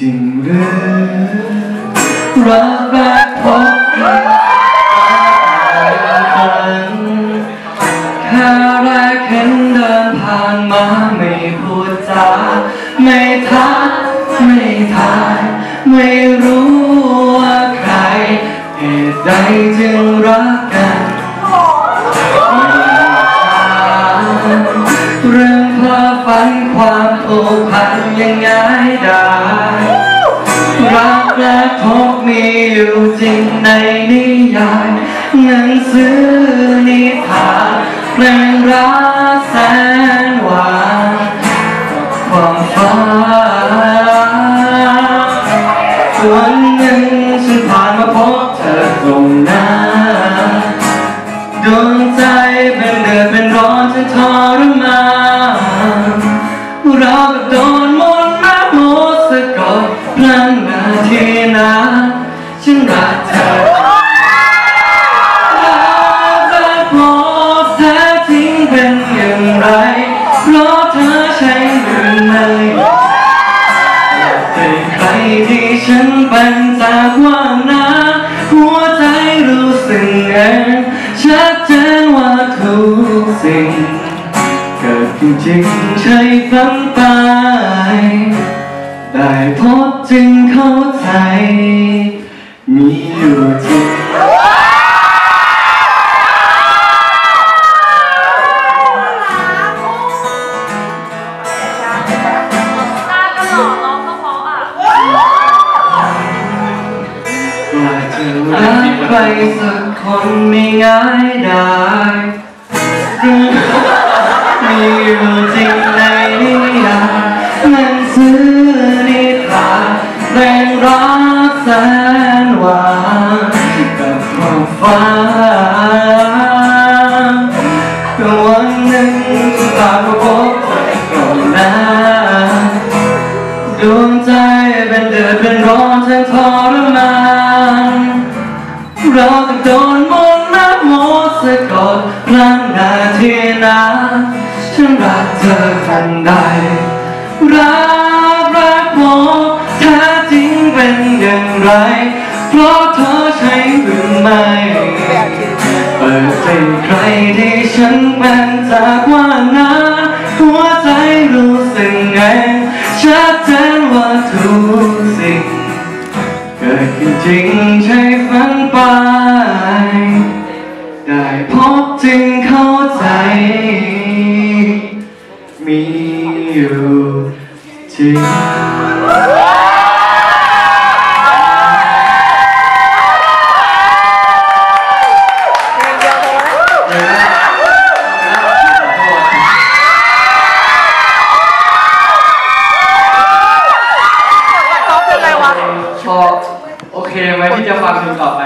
จริงหรือรักแรกพบกันครั้งแค่แรกเห็นเดินผ่านมาไม่พูดจาไม่ทักไม่ทายไม่รู้ว่าใครเหตุใดจึงรัก ความผูกพันยังไงได้รักและพบมีอยู่จริงในนิยายหนังสือนิทานเพลงรักแสนหวานความฝันวันหนึ่งฉันผ่านมาพบเธอตรงหน้าดวงใจเป็น ที่นั้นฉันรักเธอรักและพบแท้จริงเป็นอย่างไรเพราะเธอใช้หรือไม่เป็นใครที่ฉันเป็นจากว่างนาหัวใจรู้สึกเองชัดเจนว่าทุกสิ่ง เกิดจริงใช่ฝันไป ได้พบจึงเข้าใจ มีอยู่จริงตาก็หล่อร้องก็เพราะอะกว่าจะรักใครสักคนไม่ง่ายได้มีอยู่จริง ฉันรักเธอทันใด รักรักโมแท้จริงเป็นอย่างไร เพราะเธอใช่หรือไม่เปิดเป็นใครที่ฉันเป็นจากว่านั้นหัวใจรู้สึกไงชัดเจนว่าทุกสิ่งเกิดขึ้นจริงใช่ฝันไป ได้พบจึงเข้า ริงพอโอเคไหมที่จะฟังเพลงต่อไป